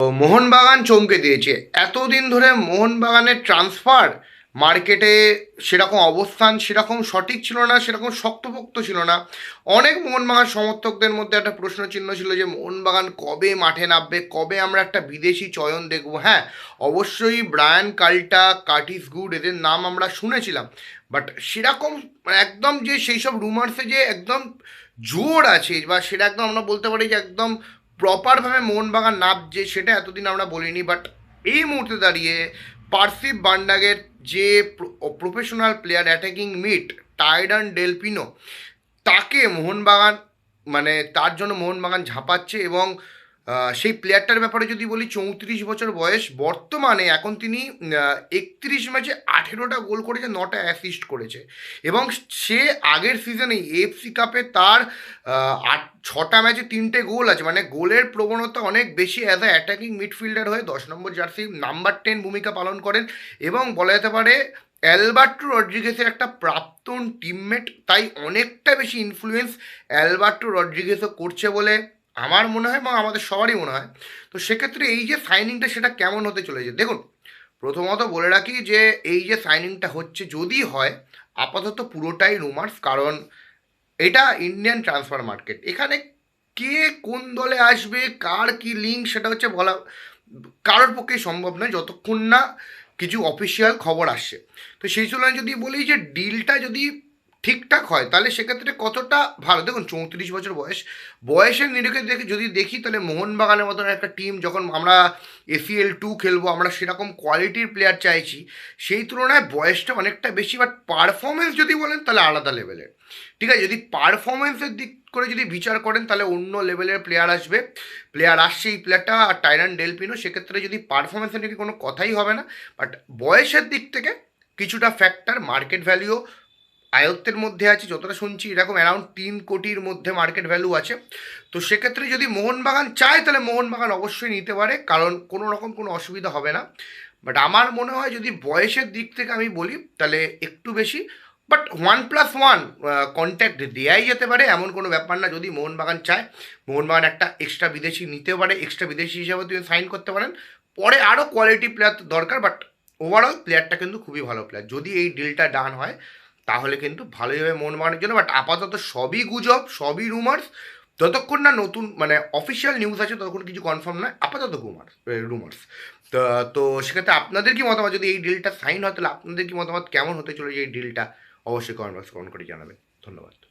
মোহনবাগান চমকে দিয়েছে। এতদিন ধরে মোহনবাগানের ট্রান্সফার মার্কেটে সেরকম অবস্থান, সেরকম সঠিক ছিল না, সেরকম শক্তপোক্ত ছিল না। অনেক মোহনবাগান সমর্থকদের মধ্যে একটা প্রশ্ন চিহ্ন ছিল যে, মোহনবাগান কবে মাঠে নামবে? কবে আমরা একটা বিদেশি চয়ন দেখব? হ্যাঁ অবশ্যই ব্রায়ান কাল্টা, কার্টিস গুড, এদের নাম আমরা শুনেছিলাম। বাট সেরকম একদম যে, সেই সব রুমার্সে যে, একদম জোর আছে বা সেটা একদম আমরা বলতে পারি যে, একদম প্রপারভাবে মোহনবাগান নামছে, সেটা এতদিন আমরা বলিনি বাট এই মুহূর্তে দাঁড়িয়ে পার্সিভ বান্ডাগের যে প্রফেশনাল প্লেয়ার অ্যাটাকিং মিট টাইডান ডেলপিনো তাকে মোহনবাগান মানে তার জন্য মোহনবাগান ঝাঁপাচ্ছে এবং সেই প্লেয়ারটার ব্যাপারে যদি বলি, চৌত্রিশ বছর বয়স, বর্তমানে এখন তিনি একত্রিশ ম্যাচে আঠেরোটা গোল করেছে, নটা অ্যাসিস্ট করেছে। এবং সে আগের সিজনে এফসি কাপে তার আট, ছটা ম্যাচে তিনটে গোল আছে। মানে গোলের প্রবণতা অনেক বেশি অ্যাজ আ অ্যাটাকিং মিডফিল্ডার হয়ে দশ নম্বর জার্সি নাম্বার টেন ভূমিকা পালন করেন। এবং বলা যেতে পারে, অ্যালবার্টো রড্রিগেসের একটা প্রাক্তন টিমমেট তাই অনেকটা বেশি ইনফ্লুয়েন্স অ্যালবার্টো রড্রিগেসও করছে বলে আমার মনে হয় এবং আমাদের সবারই মনে হয়। তো সেক্ষেত্রে এই যে সাইনিংটা সেটা কেমন হতে চলেছে? দেখুন, প্রথমত বলে রাখি যে এই যে সাইনিংটা হচ্ছে যদি হয়, আপাতত পুরোটাই রুমার্স কারণ এটা ইন্ডিয়ান ট্রান্সফার মার্কেট এখানে কে কোন দলে আসবে, কার কি লিঙ্ক সেটা হচ্ছে বলা, কারোর পক্ষে সম্ভব নয়, যতক্ষণ না কিছু অফিসিয়াল খবর আসছে। তো সেই তুলনায় যদি বলি যে ডিলটা যদি ঠিকঠাক হয়, তাহলে সেক্ষেত্রে কতটা ভালো? দেখুন, চৌত্রিশ বছর বয়স, বয়সের নিরিখে দেখে, যদি দেখি, তাহলে মোহনবাগানের মতন একটা টিম যখন আমরা এসিএল টু খেলব, আমরা সেরকম কোয়ালিটির প্লেয়ার চাইছি, সেই তুলনায় বয়সটা অনেকটা বেশি বাট পারফরমেন্স যদি বলেন, তাহলে আলাদা লেভেলের ঠিক আছে, যদি পারফরমেন্সের দিক করে যদি বিচার করেন, তাহলে অন্য লেভেলের প্লেয়ার আসবে। প্লেয়ার আসছে এই প্লেয়ারটা আর টাইরান ডেলপিনো সেক্ষেত্রে যদি পারফরমেন্সের দিকে কোনো কথাই হবে না বাট বয়সের দিক থেকে কিছুটা ফ্যাক্টর মার্কেট ভ্যালুও আয়ত্তের মধ্যে আছে, যতটা শুনছি এরকম অ্যারাউন্ড তিন কোটির মধ্যে মার্কেট ভ্যালু আছে। তো সেক্ষেত্রে যদি মোহনবাগান চায়, তাহলে মোহনবাগান অবশ্যই নিতে পারে, কারণ কোনো রকম কোনো অসুবিধা হবে না। বাট আমার মনে হয় যদি বয়সের দিক থেকে আমি বলি, তাহলে একটু বেশি। But one plus one contact দেওয়াই যেতে পারে, এমন কোনো ব্যাপার না যদি মোহনবাগান চায়। মোহনবাগান একটা এক্সট্রা বিদেশি নিতে পারে এক্সট্রা বিদেশি হিসাবে তুমি সাইন করতে পারেন। পরে আরও কোয়ালিটি প্লেয়ার দরকার বাট ওভারঅল প্লেয়ারটা কিন্তু খুবই ভালো প্লেয়ার যদি এই ডিলটা ডান হয় তাহলে কিন্তু ভালোইভাবে মন মোহনবাগানের জন্য বাট আপাতত সবই গুজব, সবই রুমার্স যতক্ষণ না নতুন মানে অফিসিয়াল নিউজ আছে ততক্ষণ কিছু কনফার্ম নয়, আপাতত রুমার্স রুমার্স তো সেক্ষেত্রে আপনাদের কি মতামত? যদি এই ডিলটা সাইন হয়, তাহলে আপনাদের কি মতামত? কেমন হতে চলেছে এই ডিলটা অবশ্যই কমেন্ট বক্স কমেন্ট করে জানাবেন। ধন্যবাদ।